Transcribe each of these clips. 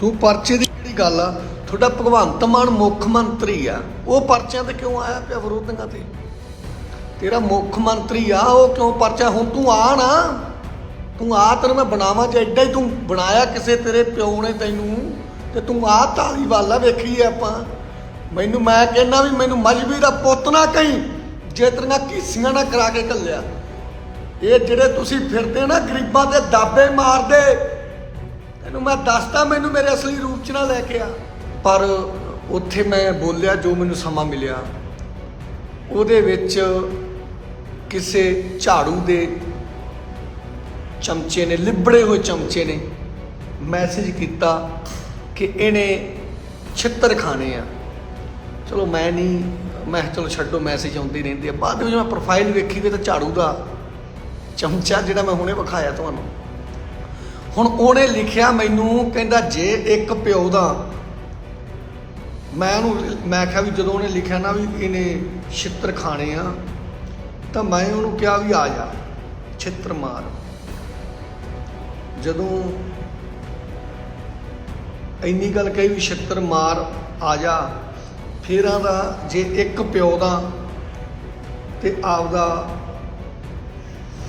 ਤੂੰ ਪਰਚੇ ਦੀ ਜਿਹੜੀ ਗੱਲ ਆ, ਤੁਹਾਡਾ ਭਗਵੰਤ ਮਾਨ ਮੁੱਖ ਮੰਤਰੀ ਆ, ਉਹ ਪਰਚਿਆਂ ਤੇ ਕਿਉਂ ਆਇਆ ਪਿਆ ਵਿਰੋਧੀਆਂ ਤੇ? ਤੇਰਾ ਮੁੱਖ ਮੰਤਰੀ ਆ, ਉਹ ਕਿਉਂ ਪਰਚਾ? ਹੁਣ ਤੂੰ ਆ ਨਾ, ਤੂੰ ਆ ਤੈਨੂੰ ਮੈਂ ਬਣਾਵਾਂ, ਜੇ ਐਡਾ ਹੀ ਤੂੰ ਬਣਾਇਆ ਕਿਸੇ ਤੇਰੇ ਪਿਓ ਨੇ ਤੈਨੂੰ, ਤੇ ਤੂੰ ਆ ਧਾਲੀ ਵਾਲਾ ਵੇਖੀ ਆਪਾਂ। ਮੈਨੂੰ ਮੈਂ ਕਹਿੰਦਾ ਵੀ ਮੈਨੂੰ ਮਜਬੀ ਦਾ ਪੁੱਤ ਨਾ ਕਹੀਂ, ਜੇ ਤੇਰੀਆਂ ਕੀਸੀਆਂ ਨਾ ਕਰਾ ਕੇ ਘੱਲਿਆ। ਇਹ ਜਿਹੜੇ ਤੁਸੀਂ ਫਿਰਦੇ ਨਾ, ਗਰੀਬਾਂ ਦੇ ਦਾਬੇ ਮਾਰਦੇ ਤੈਨੂੰ ਮੈਂ ਦੱਸਦਾ, ਮੈਨੂੰ ਮੇਰੇ ਅਸਲੀ ਰੂਪ ਚ ਨਾ ਲੈ ਕੇ ਆ। ਪਰ ਉੱਥੇ ਮੈਂ ਬੋਲਿਆ, ਜੋ ਮੈਨੂੰ ਸਮਾਂ ਮਿਲਿਆ, ਉਹਦੇ ਵਿੱਚ ਕਿਸੇ ਝਾੜੂ ਦੇ ਚਮਚੇ ਨੇ, ਲਿਬੜੇ ਹੋਏ ਚਮਚੇ ਨੇ, ਮੈਸੇਜ ਕੀਤਾ ਕਿ ਇਹਨੇ ਛਿੱਤਰ ਖਾਣੇ ਆ। ਚਲੋ ਮੈਂ ਨਹੀਂ, ਮੈਂ ਕਿਹਾ, ਚਲੋ ਛੱਡੋ, ਮੈਸੇਜ ਆਉਂਦੇ ਰਹਿੰਦੇ ਆ। ਬਾਅਦ ਵਿੱਚ ਮੈਂ ਪ੍ਰੋਫਾਈਲ ਵੇਖੀ ਤੇ ਝਾੜੂ ਦਾ ਚਮਚਾ ਜਿਹੜਾ ਮੈਂ ਹੁਣੇ ਵਿਖਾਇਆ ਤੁਹਾਨੂੰ। ਹੁਣ ਉਹਨੇ ਲਿਖਿਆ ਮੈਨੂੰ, ਕਹਿੰਦਾ ਜੇ ਇੱਕ ਪਿਓ ਦਾ, ਮੈਂ ਉਹਨੂੰ, ਮੈਂ ਕਿਹਾ ਵੀ ਜਦੋਂ ਉਹਨੇ ਲਿਖਿਆ ਨਾ ਵੀ ਇਹਨੇ ਛਿੱਤਰ ਖਾਣੇ ਆ, ਤਾਂ ਮੈਂ ਉਹਨੂੰ ਕਿਹਾ ਵੀ ਆ ਜਾ, ਛਿੱਤਰ ਮਾਰ। ਜਦੋਂ ਇੰਨੀ ਗੱਲ ਕਹੀ ਵੀ ਛਿੱਤਰ ਮਾਰ, ਆ ਜਾ, ਫਿਰ ਦਾ ਜੇ ਇੱਕ ਪਿਓ ਦਾ ਤੇ ਆਪਦਾ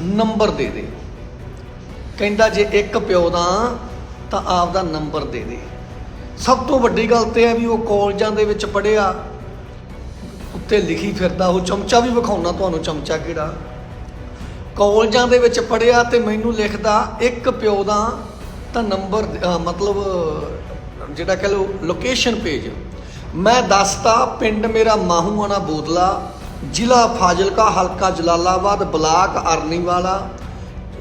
ਨੰਬਰ ਦੇ ਦੇ। ਕਹਿੰਦਾ ਜੇ ਇੱਕ ਪਿਓ ਦਾ ਤਾਂ ਆਪਦਾ ਨੰਬਰ ਦੇ ਦੇ। ਸਭ ਤੋਂ ਵੱਡੀ ਗੱਲ ਤੇ ਹੈ ਵੀ ਉਹ ਕਾਲਜਾਂ ਦੇ ਵਿੱਚ ਪੜਿਆ ਉੱਤੇ ਲਿਖੀ ਫਿਰਦਾ, ਉਹ ਚਮਚਾ ਵੀ ਵਿਖਾਉਣਾ ਤੁਹਾਨੂੰ ਚਮਚਾ ਕਿਹੜਾ? ਕਾਲਜਾਂ ਦੇ ਵਿੱਚ ਪੜਿਆ ਤੇ ਮੈਨੂੰ ਲਿਖਦਾ ਇੱਕ ਪਿਓ ਦਾ ਤਾਂ ਨੰਬਰ ਮਤਲਬ, ਜਿਹੜਾ ਕਹ ਲੋ ਲੋਕੇਸ਼ਨ ਪੇਜ ਮੈਂ ਦੱਸਤਾ, ਪਿੰਡ ਮੇਰਾ ਮਾਹੂਆਣਾ ਬੋਦਲਾ, ਜ਼ਿਲ੍ਹਾ ਫਾਜ਼ਿਲਕਾ, ਹਲਕਾ ਜਲਾਲਾਬਾਦ, ਬਲਾਕ ਅਰਨੀਵਾਲਾ।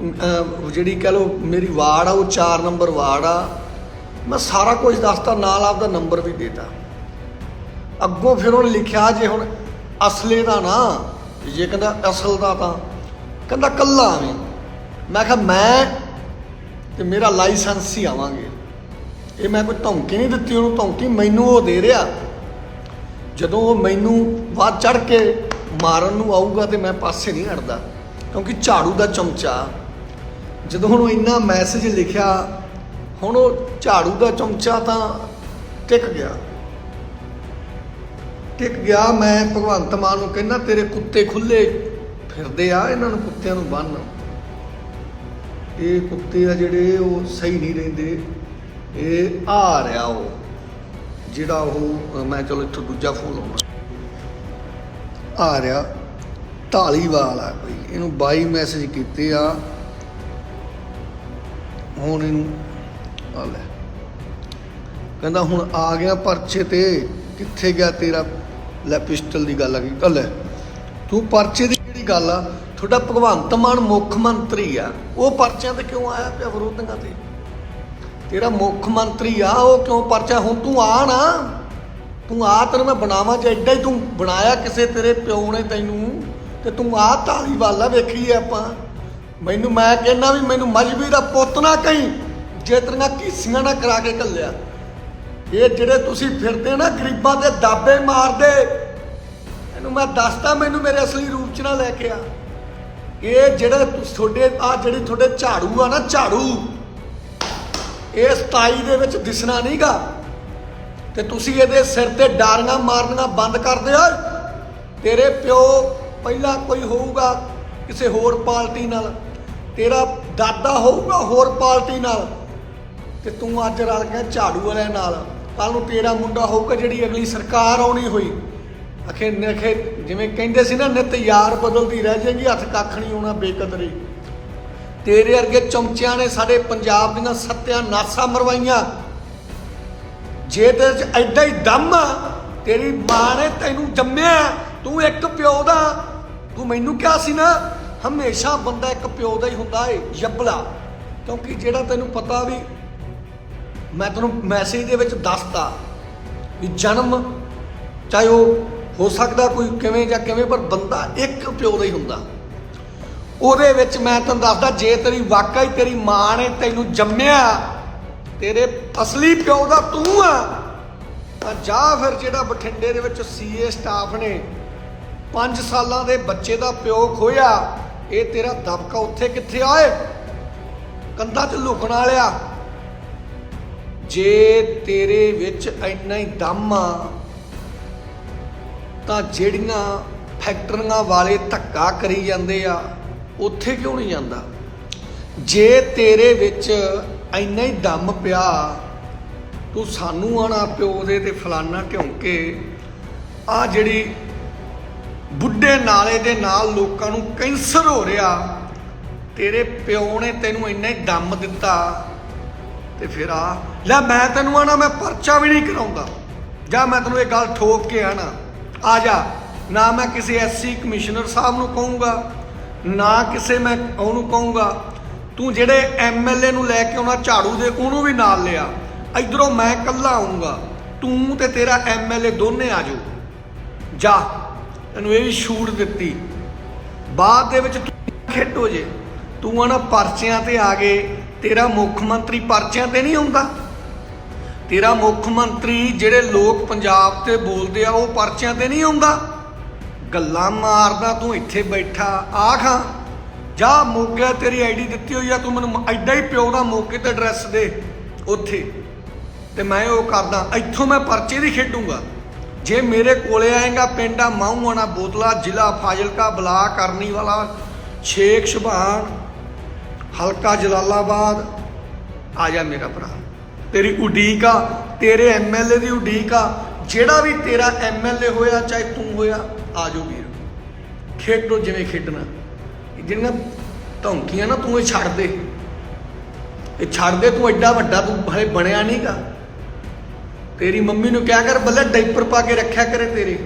ਜਿਹੜੀ ਕਹ ਲੋ ਮੇਰੀ ਵਾਰਡ ਆ, ਉਹ 4 ਨੰਬਰ ਵਾਰਡ ਆ। ਮੈਂ ਸਾਰਾ ਕੁਝ ਦੱਸਤਾ, ਨਾਲ ਆਪਦਾ ਨੰਬਰ ਵੀ ਦੇਤਾ। ਅੱਗੋਂ ਫਿਰ ਉਹਨੇ ਲਿਖਿਆ ਜੇ ਹੁਣ ਅਸਲੇ ਦਾ ਨਾ ਜੇ ਕਹਿੰਦਾ ਅਸਲ ਦਾ ਤਾਂ, ਕਹਿੰਦਾ ਕੱਲਾ ਆਵੇਂ ਮੈਂ ਕਿਹਾ, ਮੈਂ ਤੇ ਮੇਰਾ ਲਾਇਸੈਂਸ ਹੀ ਆਵਾਂਗੇ। ਇਹ ਮੈਂ ਕੋਈ ਧਮਕੀ ਨਹੀਂ ਦਿੱਤੀ, ਉਹਨੂੰ ਧਮਕੀ ਮੈਨੂੰ ਉਹ ਦੇ ਰਿਹਾ। ਜਦੋਂ ਉਹ ਮੈਨੂੰ ਵੱਧ ਚੜ ਕੇ ਮਾਰਨ ਨੂੰ ਆਊਗਾ ਤੇ ਮੈਂ ਪਾਸੇ ਨਹੀਂ ਹਟਦਾ, ਕਿਉਂਕਿ ਝਾੜੂ ਦਾ ਚਮਚਾ। ਜਦੋਂ ਹੁਣ ਉਹ ਇੰਨਾ ਮੈਸੇਜ ਲਿਖਿਆ, ਹੁਣ ਉਹ ਝਾੜੂ ਦਾ ਚਮਚਾ ਤਾਂ ਟਿਕ ਗਿਆ। ਟਿਕ ਗਿਆ, ਮੈਂ ਭਗਵੰਤ ਮਾਨ ਨੂੰ ਕਹਿੰਦਾ, ਤੇਰੇ ਕੁੱਤੇ ਖੁੱਲੇ ਫਿਰਦੇ ਆ, ਇਹਨਾਂ ਨੂੰ ਕੁੱਤਿਆਂ ਨੂੰ ਬੰਨ। ਇਹ ਕੁੱਤੇ ਆ ਜਿਹੜੇ ਉਹ ਸਹੀ ਨਹੀਂ ਰਹਿੰਦੇ। ਇਹ ਆ ਰਿਹਾ ਉਹ, ਜਿਹੜਾ ਉਹ, ਮੈਂ ਚਲੋ ਇੱਥੋਂ ਦੂਜਾ ਫੋਨ ਲਾਉਣਾ ਆ ਰਿਹਾ ਢਾਲੀਵਾਲ ਆ ਕੋਈ। ਇਹਨੂੰ 22 ਮੈਸੇਜ ਕੀਤੇ ਆ ਹੁਣ ਇਹਨੂੰ ਆ ਲੈ। ਕਹਿੰਦਾ ਹੁਣ ਆ ਗਿਆ ਪਰਚੇ ਤੇ, ਕਿੱਥੇ ਗਿਆ ਤੇਰਾ ਲੈ ਪਿਸਟਲ ਦੀ ਗੱਲ ਆ ਗਈ। ਕੱਲ ਤੂੰ ਪਰਚੇ ਦੀ ਜਿਹੜੀ ਗੱਲ ਆ? ਤੁਹਾਡਾ ਭਗਵੰਤ ਮਾਨ ਮੁੱਖ ਮੰਤਰੀ ਆ। ਉਹ ਪਰਚਿਆਂ ਤੇ ਕਿਉਂ ਆਇਆ ਪਿਆ ਵਿਰੋਧੀਆਂ ਤੇ? ਤੇਰਾ ਮੁੱਖ ਮੰਤਰੀ ਆ, ਉਹ ਕਿਉਂ ਪਰਚਾ? ਹੁਣ ਤੂੰ ਆ ਨਾ। ਤੂੰ ਆ ਤੈਨੂੰ ਮੈਂ ਬਣਾਵਾਂ ਜੇ ਐਡਾ ਹੀ ਤੂੰ ਬਣਾਇਆ ਕਿਸੇ ਤੇਰੇ ਪਿਓ ਨੇ ਤੈਨੂੰ। ਤੇ ਤੂੰ ਆ ਧਾਲੀ ਵਾਲਾ ਵੇਖੀ ਆਪਾਂ। ਮੈਨੂੰ ਮੈਂ ਕਹਿੰਦਾ ਵੀ ਮੈਨੂੰ ਮਜਬੀ ਦਾ ਪੁੱਤ ਨਾ ਕਹੀਂ, ਜੇ ਤੇਰੀਆਂ ਕੀਸੀਆਂ ਨਾ ਕਰਾ ਕੇ ਘੱਲਿਆ। ਇਹ ਜਿਹੜੇ ਤੁਸੀਂ ਫਿਰਦੇ ਨਾ ਗਰੀਬਾਂ ਦੇ ਦਾਬੇ ਮਾਰਦੇ, ਇਹਨੂੰ ਮੈਂ ਦੱਸਦਾ ਮੈਨੂੰ ਮੇਰੇ ਅਸਲੀ ਰੂਪ ਚ ਨਾ ਲੈ ਕੇ ਆ। ਇਹ ਜਿਹੜੇ ਤੁਸ- ਤੁਹਾਡੇ, ਆ ਜਿਹੜੇ ਤੁਹਾਡੇ ਝਾੜੂ ਆ ਨਾ ਝਾੜੂ, ਇਹ 27 ਦੇ ਵਿੱਚ ਦਿਸਣਾ ਨਹੀਂਗਾ। ਤੇ ਤੁਸੀਂ ਇਹਦੇ ਸਿਰ ਤੇ ਡਾਰੀਆਂ ਮਾਰਨੀਆਂ ਬੰਦ ਕਰ ਦਿਓ। ਤੇਰੇ ਪਿਓ ਪਹਿਲਾਂ ਕੋਈ ਹੋਊਗਾ ਕਿਸੇ ਹੋਰ ਪਾਰਟੀ ਨਾਲ। ਤੇਰਾ ਦਾਦਾ ਹੋਊਗਾ ਹੋਰ ਪਾਰਟੀ ਨਾਲ? ਤੇ ਤੂੰ ਅੱਜ ਰਲ ਗਿਆ ਝਾੜੂ ਵਾਲਿਆਂ ਨਾਲ। ਕੱਲ ਨੂੰ ਤੇਰਾ ਮੁੰਡਾ ਹੋਊਗਾ ਜਿਹੜੀ ਅਗਲੀ ਸਰਕਾਰ ਆਉਣੀ ਹੋਈ। ਅਖੇ ਨਖੇ ਜਿਵੇਂ ਕਹਿੰਦੇ ਸੀ ਨਾ, ਨਿਤ ਯਾਰ ਬਦਲਦੀ ਰਹਿ ਜਾਏਗੀ, ਹੱਥ ਕੱਖ ਨਹੀਂ ਆਉਣਾ ਬੇਕਦਰੀ। ਤੇਰੇ ਵਰਗੇ ਚਮਚਿਆਂ ਨੇ ਸਾਡੇ ਪੰਜਾਬ ਦੀਆਂ ਸੱਤਿਆਂ ਨਾਸਾਂ ਮਰਵਾਈਆਂ। ਜੇ ਤੇਰੇ ਚ ਐਡਾ ਹੀ ਦਮ ਆ, ਤੇਰੀ ਮਾਂ ਨੇ ਤੈਨੂੰ ਜੰਮਿਆ, ਤੂੰ ਇੱਕ ਪਿਓ ਦਾ। ਤੂੰ ਮੈਨੂੰ ਕਿਹਾ ਸੀ ਨਾ ਹਮੇਸ਼ਾ ਬੰਦਾ ਇੱਕ ਪਿਓ ਦਾ ਹੀ ਹੁੰਦਾ ਏ ਯੱਬਲਾ ਕਿਉਂਕਿ ਜਿਹੜਾ ਤੈਨੂੰ ਪਤਾ ਵੀ ਮੈਂ ਤੈਨੂੰ ਮੈਸੇਜ ਦੇ ਵਿੱਚ ਦੱਸਤਾ ਵੀ ਜਨਮ ਚਾਹੇ ਉਹ ਹੋ ਸਕਦਾ ਕੋਈ ਕਿਵੇਂ ਜਾਂ ਕਿਵੇਂ, ਪਰ ਬੰਦਾ ਇੱਕ ਪਿਓ ਦਾ ਹੀ ਹੁੰਦਾ। ਉਹਦੇ ਵਿੱਚ ਮੈਂ ਤੈਨੂੰ ਦੱਸਦਾ, ਜੇ ਤੇਰੀ ਵਾਕਈ ਤੇਰੀ ਮਾਂ ਨੇ ਤੈਨੂੰ ਜੰਮਿਆ, ਤੇਰੇ ਅਸਲੀ ਪਿਓ ਦਾ ਤੂੰ ਆ, ਤਾਂ ਜਾ ਫਿਰ ਜਿਹੜਾ ਬਠਿੰਡੇ ਦੇ ਵਿੱਚ ਸੀਏ ਸਟਾਫ ਨੇ 5 ਸਾਲਾਂ ਦੇ ਬੱਚੇ ਦਾ ਪਿਓ ਖੋਇਆ ਇਹ ਤੇਰਾ ਦਬਕਾ ਉੱਥੇ ਕਿੱਥੇ ਆਏ ਕੰਧਾਂ 'ਚ ਲੁਕਣ ਵਾਲਿਆ। ਜੇ ਤੇਰੇ ਵਿੱਚ ਇੰਨਾ ਹੀ ਦਮ ਆ, ਤਾਂ ਜਿਹੜੀਆਂ ਫੈਕਟਰੀਆਂ ਵਾਲੇ ਧੱਕਾ ਕਰੀ ਜਾਂਦੇ ਆ, ਉੱਥੇ ਕਿਉਂ ਨਹੀਂ ਜਾਂਦਾ? ਜੇ ਤੇਰੇ ਵਿੱਚ ਇੰਨਾ ਹੀ ਦਮ ਪਿਆ, ਤੂੰ ਸਾਨੂੰ ਆਣਾ ਪਿਓ ਦੇ ਤੇ ਫਲਾਨਾ ਢਿਉਂਕੇ ਆ ਜਿਹੜੀ ਬੁੱਢੇ ਨਾਲੇ ਦੇ ਨਾਲ ਲੋਕਾਂ ਨੂੰ ਕੈਂਸਰ ਹੋ ਰਿਹਾ। ਤੇਰੇ ਪਿਓ ਨੇ ਤੈਨੂੰ ਇੰਨਾ ਹੀ ਦਮ ਦਿੱਤਾ ਤੇ ਫਿਰ ਆ, ਲੈ ਮੈਂ ਤੈਨੂੰ ਆਣਾ, ਮੈਂ ਪਰਚਾ ਵੀ ਨਹੀਂ ਕਰਾਉਂਦਾ। ਜਾਂ ਮੈਂ ਤੈਨੂੰ ਇਹ ਗੱਲ ਠੋਕ ਕੇ ਆਣਾ। ਆ ਜਾ, ਨਾ ਮੈਂ ਕਿਸੇ ਐਸਸੀ ਕਮਿਸ਼ਨਰ ਸਾਹਿਬ ਨੂੰ ਕਹੂੰਗਾ, ਨਾ ਕਿਸੇ ਮੈਂ ਉਹਨੂੰ ਕਹੂੰਗਾ। ਤੂੰ ਜਿਹੜੇ ਐਮਐਲਏ ਨੂੰ ਲੈ ਕੇ ਆਉਣਾ ਝਾੜੂ ਦੇ ਉਹਨੂੰ ਵੀ ਨਾਲ ਲਿਆ। ਇਧਰੋਂ ਮੈਂ ਇਕੱਲਾ ਆਉਂਗਾ। ਤੂੰ ਤੇ ਤੇਰਾ ਐਮਐਲਏ ਦੋਨੇ ਆ ਜਾਓ। ਜਾ। ਤੈਨੂੰ ਇਹ ਵੀ ਛੂਟ ਦਿੱਤੀ। ਬਾਅਦ ਦੇ ਵਿੱਚ ਤੂੰ ਖੇਡੋ ਜੇ। ਤੂੰ ਆਣਾ ਪਰਚਿਆਂ ਤੇ ਆ ਗਏ। ਤੇਰਾ ਮੁੱਖ ਮੰਤਰੀ ਪਰਚਿਆਂ ਤੇ ਨਹੀਂ ਆਉਂਦਾ। ਤੇਰਾ ਮੁੱਖ ਮੰਤਰੀ ਜਿਹੜੇ ਲੋਕ ਪੰਜਾਬ ਤੇ ਬੋਲਦੇ ਆ, ਉਹ ਪਰਚਿਆਂ ਤੇ ਨਹੀਂ ਆਉਂਦਾ। ਗੱਲਾਂ ਮਾਰਦਾ ਤੂੰ ਇੱਥੇ ਬੈਠਾ। ਆ ਖਾਂ ਜਾ ਮੋਗੇ ਤੇਰੀ ਆਈਡੀ ਦਿੱਤੀ ਹੋਈ ਆ, ਤੂੰ ਮੈਨੂੰ ਐਡਾ ਹੀ ਪਿਓ ਦਾ ਮੌਕੇ ਤੇ ਐਡਰੈਸ ਦੇ ਉੱਥੇ। ਤੇ ਮੈਂ ਉਹ ਕਰਦਾ, ਇੱਥੋਂ ਮੈਂ ਪਰਚੇ ਦੀ ਖੇਡੂੰਗਾ। ਜੇ ਮੇਰੇ ਕੋਲੇ ਆਏਗਾ ਪਿੰਡਾ ਮਾਹੂਆਣਾ ਬੋਤਲਾ, ਜ਼ਿਲ੍ਹਾ ਫਾਜ਼ਿਲਕਾ, ਬਲਾਕ ਕਰਨੀ ਵਾਲਾ ਛੇਕ ਸ਼ਬਾਨ, ਹਲਕਾ ਜਲਾਲਾਬਾਦ, ਆ ਜਾ ਮੇਰਾ ਭਰਾ। ਤੇਰੀ ਉਡੀਕ ਆ, ਤੇਰੇ ਐਮਐਲਏ ਦੀ ਉਡੀਕ ਆ, ਜਿਹੜਾ ਵੀ ਤੇਰਾ ਐਮਐਲਏ ਹੋਇਆ, ਚਾਹੇ ਤੂੰ ਹੋਇਆ, ਆ ਜਾਓ ਵੀਰ। ਖੇਡੋ ਜਿਵੇਂ ਖੇਡਣਾ। ਜਿਹੜੀਆਂ ਧੌਂਕੀਆਂ ਨਾ ਤੂੰ ਇਹ ਛੱਡ ਦੇ। ਇਹ ਛੱਡ ਦੇ, ਤੂੰ ਐਡਾ ਵੱਡਾ ਤੂੰ ਹਲੇ ਬਣਿਆ ਨਹੀਂਗਾ ਤੇਰੀ ਮੰਮੀ ਨੂੰ ਕਿਹਾ ਕਰ, ਬੱਲੇ ਡਾਈਪਰ ਪਾ ਕੇ ਰੱਖਿਆ ਕਰੇ ਤੇਰੇ।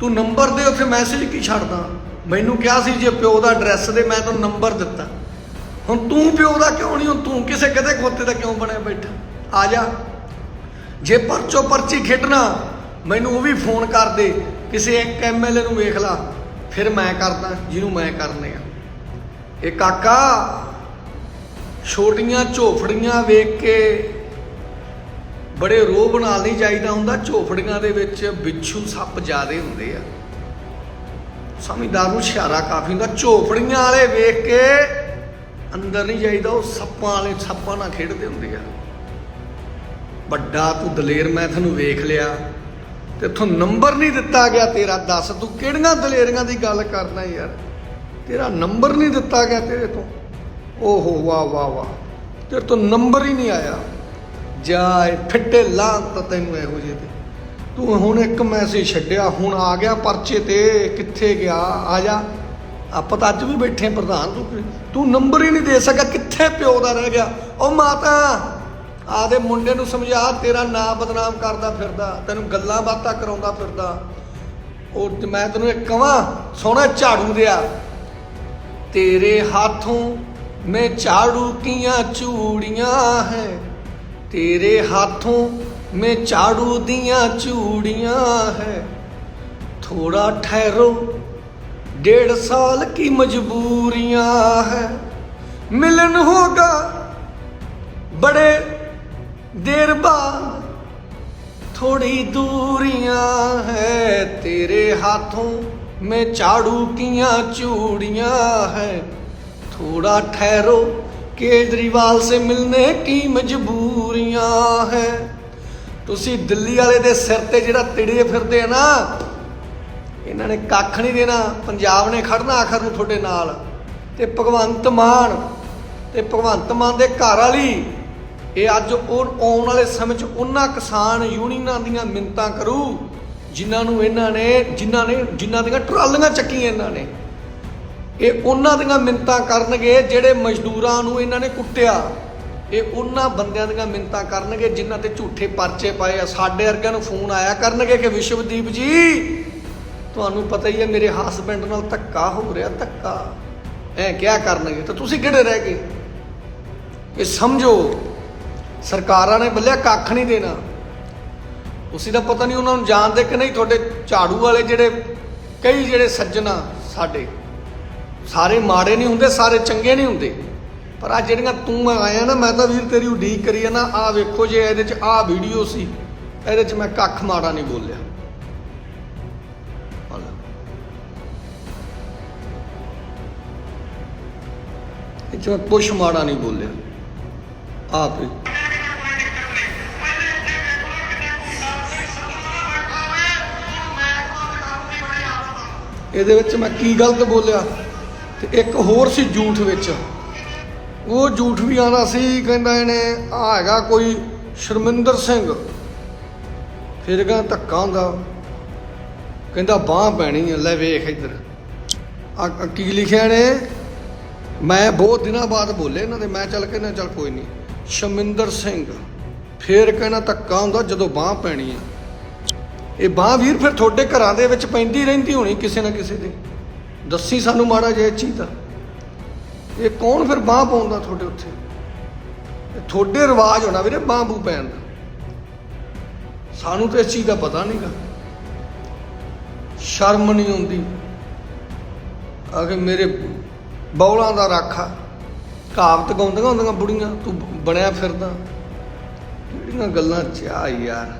ਤੂੰ ਨੰਬਰ ਦੇ, ਉੱਥੇ ਮੈਸੇਜ ਕੀ ਛੱਡਦਾ? ਮੈਨੂੰ ਕਿਹਾ ਸੀ, ਜੇ ਪਿਓ ਦਾ ਐਡਰੈਸ ਦੇ, ਮੈਂ ਤੈਨੂੰ ਨੰਬਰ ਦਿੱਤਾ। ਹੁਣ ਤੂੰ ਪਿਓ ਦਾ ਕਿਉਂ ਨਹੀਂ? ਹੁਣ ਤੂੰ ਕਿਸੇ ਕਦੇ ਖੋਤੇ ਦਾ ਕਿਉਂ ਬਣਿਆ ਬੈਠਾ? ਆ ਜਾ। ਜੇ ਪਰਚੋ ਪਰਚੀ ਖੇਡਣਾ, ਮੈਨੂੰ ਉਹ ਵੀ ਫੋਨ ਕਰ ਦੇ। ਕਿਸੇ ਇੱਕ ਐਮਐਲਏ ਨੂੰ ਵੇਖ ਲਾ। ਫਿਰ ਮੈਂ ਕਰਦਾ, ਜਿਹਨੂੰ ਮੈਂ ਕਰਨੇ ਆ। ਇਹ ਕਾਕਾ, ਛੋਟੀਆਂ ਝੋਫੜੀਆਂ ਵੇਖ ਕੇ ਬੜੇ ਰੋਹ ਨਾਲ ਨਹੀਂ ਜਾਈਦਾ ਹੁੰਦਾ ਝੋਫੜੀਆਂ ਦੇ ਵਿੱਚ ਬਿੱਛੂ ਸੱਪ ਜ਼ਿਆਦੇ ਹੁੰਦੇ ਆ। ਸਮਝਦਾਰ ਨੂੰ ਇਸ਼ਾਰਾ ਕਾਫੀ ਹੁੰਦਾ ਝੋਫੜੀਆਂ ਵਾਲੇ ਵੇਖ ਕੇ ਅੰਦਰ ਨਹੀਂ ਜਾਈਦਾ, ਉਹ ਸੱਪਾਂ ਵਾਲੇ ਸੱਪਾਂ ਨਾਲ ਖੇਡਦੇ ਹੁੰਦੇ ਆ। ਵੱਡਾ ਤੂੰ ਦਲੇਰ, ਮੈਂ ਤੈਨੂੰ ਵੇਖ ਲਿਆ, ਤੇ ਇਥੋਂ ਨੰਬਰ ਨਹੀਂ ਦਿੱਤਾ ਗਿਆ ਤੇਰਾ, ਦੱਸ ਤੂੰ ਕਿਹੜੀਆਂ ਦਲੇਰੀਆਂ ਦੀ ਗੱਲ ਕਰਨਾ ਯਾਰ? ਤੇਰਾ ਨੰਬਰ ਨਹੀਂ ਦਿੱਤਾ ਗਿਆ ਤੇਰੇ ਤੋਂ। ਓਹੋ, ਵਾਹ ਵਾਹ ਵਾਹ। ਤੇਰੇ ਤੋਂ ਨੰਬਰ ਹੀ ਨਹੀਂ ਆਇਆ। ਜਾਏ, ਫਿੱਟੇ ਲਾਂਤ ਤੈਨੂੰ ਇਹੋ ਜਿਹੇ ਤੇ। ਤੂੰ ਹੁਣ ਇੱਕ ਮੈਸੇਜ ਛੱਡਿਆ, ਹੁਣ ਆ ਗਿਆ ਪਰਚੇ ਤੇ, ਕਿੱਥੇ ਗਿਆ? ਆ ਜਾ। ਆਪਾਂ ਤਾਂ ਅੱਜ ਵੀ ਬੈਠੇ ਪ੍ਰਧਾਨ ਤੂੰ ਤੂੰ ਨੰਬਰ ਹੀ ਨਹੀਂ ਦੇ ਸਕਿਆ ਕਿੱਥੇ ਪਿਓ ਦਾ ਰਹਿ ਗਿਆ? ਉਹ ਮਾਤਾ, ਆਦੇ ਮੁੰਡੇ ਨੂੰ ਸਮਝਾ, ਤੇਰਾ ਨਾਂ ਬਦਨਾਮ ਕਰਦਾ ਫਿਰਦਾ, ਤੈਨੂੰ ਗੱਲਾਂ ਬਾਤਾਂ ਕਰਾਉਂਦਾ ਫਿਰਦਾ। ਉਹ ਮੈਂ ਤੈਨੂੰ ਇੱਕ ਕਵਾਂ, ਸੋਹਣਾ ਝਾੜੂ ਦਿਆ। ਤੇਰੇ ਹੱਥੋਂ ਮੈਂ ਝਾੜੂ ਕੀਆਂ, ਚੂੜੀਆਂ ਹੈ। ਤੇਰੇ ਹੱਥੋਂ ਮੈਂ ਝਾੜੂ ਦੀਆਂ ਚੂੜੀਆਂ ਹੈ। ਥੋੜਾ ਠਹਿਰੋ, ਡੇਢ ਸਾਲ ਕੀ ਮਜਬੂਰੀਆਂ ਹੈ। ਮਿਲਨ ਹੋਗਾ ਬੜੇ ਦੇਰ ਬਾਅਦ ਥੋੜੀ ਦੂਰੀਆਂ ਹੈ। ਤੇਰੇ ਹੱਥੋਂ ਮੈਂ ਝਾੜੂ ਕੀਆਂ ਚੂੜੀਆਂ ਹੈ। ਥੋੜਾ ਠਹਿਰੋ ਕੇਜਰੀਵਾਲ ਸੇ ਮਿਲਨੇ ਕੀ ਮਜਬੂਰੀਆਂ ਹੈ? ਤੁਸੀਂ ਦਿੱਲੀ ਵਾਲੇ ਦੇ ਸਿਰ ਤੇ ਜਿਹੜਾ ਤਿੜੇ ਫਿਰਦੇ ਆ ਨਾ, ਇਹਨਾਂ ਨੇ ਕੱਖ ਨਹੀਂ ਦੇਣਾ, ਪੰਜਾਬ ਨੇ ਖੜਨਾ ਆਖਰ ਨੂੰ ਤੁਹਾਡੇ ਨਾਲ। ਤੇ ਭਗਵੰਤ ਮਾਨ, ਤੇ ਭਗਵੰਤ ਮਾਨ ਦੇ ਘਰ ਵਾਲੀ, ਇਹ ਅੱਜ ਉਹ ਆਉਣ ਵਾਲੇ ਸਮੇਂ 'ਚ ਉਹਨਾਂ ਕਿਸਾਨ ਯੂਨੀਅਨਾਂ ਦੀਆਂ ਮਿੰਤਾਂ ਕਰੂ, ਜਿਨ੍ਹਾਂ ਨੂੰ ਇਹਨਾਂ ਨੇ, ਜਿਨ੍ਹਾਂ ਨੇ, ਜਿਨ੍ਹਾਂ ਦੀਆਂ ਟਰਾਲੀਆਂ ਚੱਕੀਆਂ ਇਹਨਾਂ ਨੇ। ਇਹ ਉਹਨਾਂ ਦੀਆਂ ਮਿੰਤਾਂ ਕਰਨਗੇ ਜਿਹੜੇ ਮਜ਼ਦੂਰਾਂ ਨੂੰ ਇਹਨਾਂ ਨੇ ਕੁੱਟਿਆ। ਇਹ ਉਹਨਾਂ ਬੰਦਿਆਂ ਦੀਆਂ ਮਿੰਤਾਂ ਕਰਨਗੇ ਜਿਨ੍ਹਾਂ ਤੇ ਝੂਠੇ ਪਰਚੇ ਪਾਏ ਆ। ਸਾਡੇ ਵਰਗਿਆਂ ਨੂੰ ਫੋਨ ਆਇਆ ਕਰਨਗੇ ਕਿ ਵਿਸ਼ਵਦੀਪ ਜੀ, ਤੁਹਾਨੂੰ ਪਤਾ ਹੀ ਹੈ ਮੇਰੇ ਹਸਬੰਡ ਨਾਲ ਧੱਕਾ ਹੋ ਰਿਹਾ, ਧੱਕਾ। ਐ ਕਿਆ ਕਰਨਗੇ? ਤਾਂ ਤੁਸੀਂ ਕਿਹੜੇ ਰਹਿ ਗਏ? ਇਹ ਸਮਝੋ, ਸਰਕਾਰਾਂ ਨੇ ਬੱਲਿਆ ਕੱਖ ਨਹੀਂ ਦੇਣਾ। ਉਸੇ ਦਾ ਪਤਾ ਨਹੀਂ ਉਹਨਾਂ ਨੂੰ ਜਾਣਦੇ ਕਿ ਨਹੀਂ, ਤੁਹਾਡੇ ਝਾੜੂ ਵਾਲੇ ਜਿਹੜੇ, ਕਈ ਜਿਹੜੇ ਸੱਜਣਾ ਸਾਡੇ। ਸਾਰੇ ਮਾੜੇ ਨਹੀਂ ਹੁੰਦੇ, ਸਾਰੇ ਚੰਗੇ ਨਹੀਂ ਹੁੰਦੇ। ਪਰ ਆ ਜਿਹੜੀਆਂ ਤੂੰ ਆਇਆ ਨਾ, ਮੈਂ ਤਾਂ ਵੀਰ ਤੇਰੀ ਉਡੀਕ ਕਰੀ ਆ ਨਾ ਆ ਵੇਖੋ ਜੇ ਇਹਦੇ ਚ ਆ ਵੀਡੀਓ ਸੀ, ਇਹਦੇ ਚ ਮੈਂ ਕੱਖ ਮਾੜਾ ਨਹੀਂ ਬੋਲਿਆ। ਇਹ ਚ ਮੈਂ ਕੁਛ ਮਾੜਾ ਨਹੀਂ ਬੋਲਿਆ। ਆਪ ਹੀ ਇਹਦੇ ਵਿੱਚ ਮੈਂ ਕੀ ਗਲਤ ਬੋਲਿਆ? ਤੇ ਇੱਕ ਹੋਰ ਸੀ ਝੂਠ ਵਿੱਚ। ਉਹ ਝੂਠ ਵੀ ਆਉਂਦਾ ਸੀ, ਕਹਿੰਦਾ ਇਹਨੇ ਆ ਹੈਗਾ ਕੋਈ ਸ਼ਰਮਿੰਦਰ ਸਿੰਘ। ਫਿਰ ਕਹਿੰਦਾ ਧੱਕਾ ਹੁੰਦਾ। ਕਹਿੰਦਾ ਬਾਹ ਪੈਣੀ ਆ, ਲੈ ਵੇਖ ਇੱਧਰ। ਆ ਕੀ ਲਿਖਿਆ ਨੇ? ਮੈਂ ਬਹੁਤ ਦਿਨਾਂ ਬਾਅਦ ਬੋਲੇ ਇਹਨਾਂ ਦੇ, ਮੈਂ ਚੱਲ ਕੇ ਨਾ ਚੱਲ ਕੋਈ ਨਹੀਂ। ਸ਼ਮਿੰਦਰ ਸਿੰਘ। ਫੇਰ ਕਹਿੰਦਾ ਧੱਕਾ ਹੁੰਦਾ ਜਦੋਂ ਬਾਹ ਪੈਣੀ ਆ। ਇਹ ਬਾਹ ਵੀਰ ਫਿਰ ਤੁਹਾਡੇ ਘਰਾਂ ਦੇ ਵਿੱਚ ਪੈਂਦੀ ਰਹਿੰਦੀ ਹੋਣੀ ਕਿਸੇ ਨਾ ਕਿਸੇ ਦੀ। ਦੱਸੀ ਸਾਨੂੰ ਮਾੜਾ ਜਿਹਾ ਇਹ ਚੀਜ਼ ਦਾ। ਇਹ ਕੌਣ ਫਿਰ ਬਾਹ ਪਾਉਂਦਾ ਤੁਹਾਡੇ ਉੱਥੇ? ਤੁਹਾਡੇ ਰਿਵਾਜ ਹੋਣਾ ਵੀਰੇ ਬਾਹ ਬੂ ਪੈਣ ਦਾ। ਸਾਨੂੰ ਤਾਂ ਇਸ ਚੀਜ਼ ਦਾ ਪਤਾ ਨਹੀਂਗਾ। ਸ਼ਰਮ ਨਹੀਂ ਆਉਂਦੀ ਆ ਕਿ ਮੇਰੇ ਬੌਲਾਂ ਦਾ ਰਾਖਾ ਕਹਾਵਤ ਗਾਉਂਦੀਆਂ ਹੁੰਦੀਆਂ ਬੁੜੀਆਂ, ਤੂੰ ਬਣਿਆ ਫਿਰਦਾ। ਕਿਹੜੀਆਂ ਗੱਲਾਂ ਚਾਹ ਯਾਰ।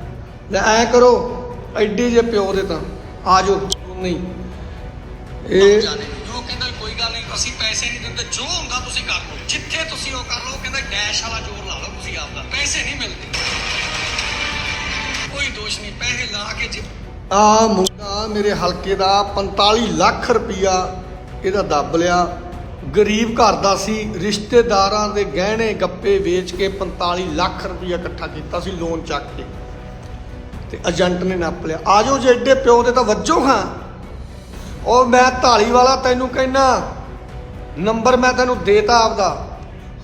ਲੈ ਐ ਕਰੋ, ਐਡੀ ਜੇ ਪਿਓ ਦੇ ਤਾਂ। ਆ ਜਾਓ, ਨਹੀਂ। ਇਹ ਉਹ ਕਹਿੰਦਾ ਕੋਈ ਗੱਲ ਨਹੀਂ ਅਸੀਂ ਪੈਸੇ ਨਹੀਂ ਦਿੰਦੇ ਜੋ ਹੁੰਦਾ ਤੁਸੀਂ ਕਰ ਲਓ। ਜਿੱਥੇ ਤੁਸੀਂ ਉਹ ਕਰ ਲਓ ਕਹਿੰਦਾ ਡੈਸ਼ ਵਾਲਾ ਜ਼ੋਰ ਲਾ ਲਓ ਤੁਸੀਂ ਆਪਦਾ। ਪੈਸੇ ਨਹੀਂ ਮਿਲਦੇ। ਕੋਈ ਦੋਸ਼ ਨਹੀਂ ਪੈਸੇ ਲਾ ਕੇ ਜਿ- ਆ ਮੁੰਡਾ ਮੇਰੇ ਹਲਕੇ ਦਾ 45 ਲੱਖ ਰੁਪਇਆ ਇਹਦਾ ਦੱਬ ਲਿਆ। ਗਰੀਬ ਘਰ ਦਾ ਸੀ ਰਿਸ਼ਤੇਦਾਰਾਂ ਦੇ ਗਹਿਣੇ ਗੱਪੇ ਵੇਚ ਕੇ 45 ਲੱਖ ਰੁਪਇਆ ਇਕੱਠਾ ਕੀਤਾ ਸੀ ਲੋਨ ਚੱਕ ਕੇ। ਤੇ ਏਜੰਟ ਨੇ ਨੱਪ ਲਿਆ। ਆਜੋ ਜੇ ਐਡੇ ਪਿਓ ਦੇ ਤਾਂ ਵੱਜੋ ਹਾਂ ਉਹ ਮੈਂ ਢਾਲੀ ਵਾਲਾ ਤੈਨੂੰ ਕਹਿਣਾ ਨੰਬਰ ਮੈਂ ਤੈਨੂੰ ਦੇਤਾ ਆਪਦਾ।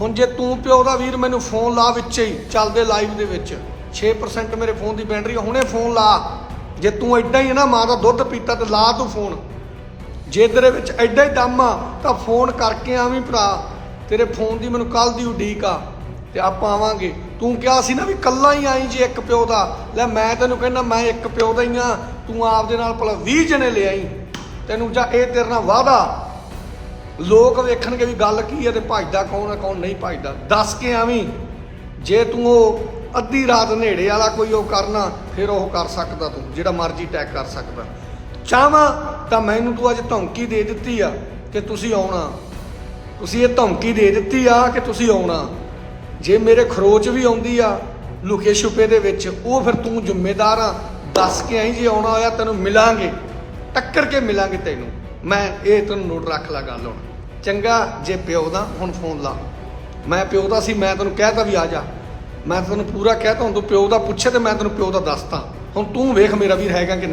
ਹੁਣ ਜੇ ਤੂੰ ਪਿਓ ਦਾ ਵੀਰ ਮੈਨੂੰ ਫੋਨ ਲਾ ਵਿੱਚ ਹੀ, ਚੱਲਦੇ ਲਾਈਵ ਦੇ ਵਿੱਚ। 6% ਮੇਰੇ ਫੋਨ ਦੀ ਬੈਟਰੀ ਹੁਣੇ ਫੋਨ ਲਾ। ਜੇ ਤੂੰ ਐਡਾ ਹੀ ਨਾ, ਮਾਂ ਦਾ ਦੁੱਧ ਪੀਤਾ ਤੇ ਲਾ ਤੂੰ ਫੋਨ। ਜੇ ਤੇਰੇ ਵਿੱਚ ਐਡਾ ਹੀ ਦਮ ਆ, ਤਾਂ ਫੋਨ ਕਰਕੇ ਆਵੀਂ ਭਰਾ। ਤੇਰੇ ਫੋਨ ਦੀ ਮੈਨੂੰ ਕੱਲ ਦੀ ਉਡੀਕ ਆ, ਤੇ ਆਪਾਂ ਆਵਾਂਗੇ। ਤੂੰ ਕਿਹਾ ਸੀ ਨਾ ਵੀ ਕੱਲਾ ਹੀ ਆਈ ਜੇ ਇੱਕ ਪਿਓ ਦਾ। ਲੈ ਮੈਂ ਤੈਨੂੰ ਕਹਿੰਦਾ ਮੈਂ ਇੱਕ ਪਿਓ ਦਾ ਹੀ ਆ। ਤੂੰ ਆਪਦੇ ਨਾਲ ਭਲਾ 20 ਜਣੇ ਲੈ ਆਈ। ਤੈਨੂੰ ਜਾਂ ਇਹ ਤੇਰੇ ਨਾਲ ਵਾਦਾ ਲੋਕ ਵੇਖਣਗੇ ਵੀ ਗੱਲ ਕੀ ਹੈ ਤੇ ਭਜਦਾ ਕੌਣ ਹੈ ਕੌਣ ਨਹੀਂ ਭਜਦਾ। ਦੱਸ ਕੇ ਆਵੀਂ ਜੇ ਤੂੰ ਉਹ ਅੱਧੀ ਰਾਤ ਨੇੜੇ ਵਾਲਾ ਕੋਈ ਉਹ ਕਰਨਾ, ਫਿਰ ਉਹ ਕਰ ਸਕਦਾ ਤੂੰ, ਜਿਹੜਾ ਮਰਜ਼ੀ ਟੈਗ ਕਰ ਸਕਦਾ। ਚਾਹਾਂ ਤਾਂ ਮੈਨੂੰ ਤੂੰ ਅੱਜ ਧਮਕੀ ਦੇ ਦਿੱਤੀ ਆ ਕਿ ਤੁਸੀਂ ਆਉਣਾ। ਤੁਸੀਂ ਇਹ ਧਮਕੀ ਦੇ ਦਿੱਤੀ ਆ ਕਿ ਤੁਸੀਂ ਆਉਣਾ। ਜੇ ਮੇਰੇ ਖਰੋਚ ਵੀ ਆਉਂਦੀ ਆ ਲੁਕੇ ਛੁਪੇ ਦੇ ਵਿੱਚ, ਉਹ ਫਿਰ ਤੂੰ ਜ਼ਿੰਮੇਦਾਰ ਆ। ਦੱਸ ਕੇ ਆਈ ਜੇ ਆਉਣਾ ਹੋਇਆ, ਤੈਨੂੰ ਮਿਲਾਂਗੇ। ਟੱਕਰ ਕੇ ਮਿਲਾਂਗੇ ਤੈਨੂੰ। ਮੈਂ ਇਹ ਤੈਨੂੰ ਨੋਟ ਰੱਖ ਲਾ ਗੱਲ ਹੁਣ। ਚੰਗਾ, ਜੇ ਪਿਓ ਦਾ, ਹੁਣ ਫੋਨ ਲਾ। ਮੈਂ ਪਿਓ ਦਾ ਸੀ, ਮੈਂ ਤੈਨੂੰ ਕਹਿਤਾ ਵੀ ਆ ਜਾ। ਮੈਂ ਤੈਨੂੰ ਪੂਰਾ ਕਹਿਤਾ, ਹੁਣ ਤੂੰ ਪਿਓ ਦਾ ਪੁੱਛੇ ਤੇ ਮੈਂ ਤੈਨੂੰ ਪਿਓ ਦਾ ਦੱਸਤਾ। ਹੁਣ ਤੂੰ ਵੇਖ ਮੇਰਾ ਵੀਰ ਹੈਗਾ ਕਿ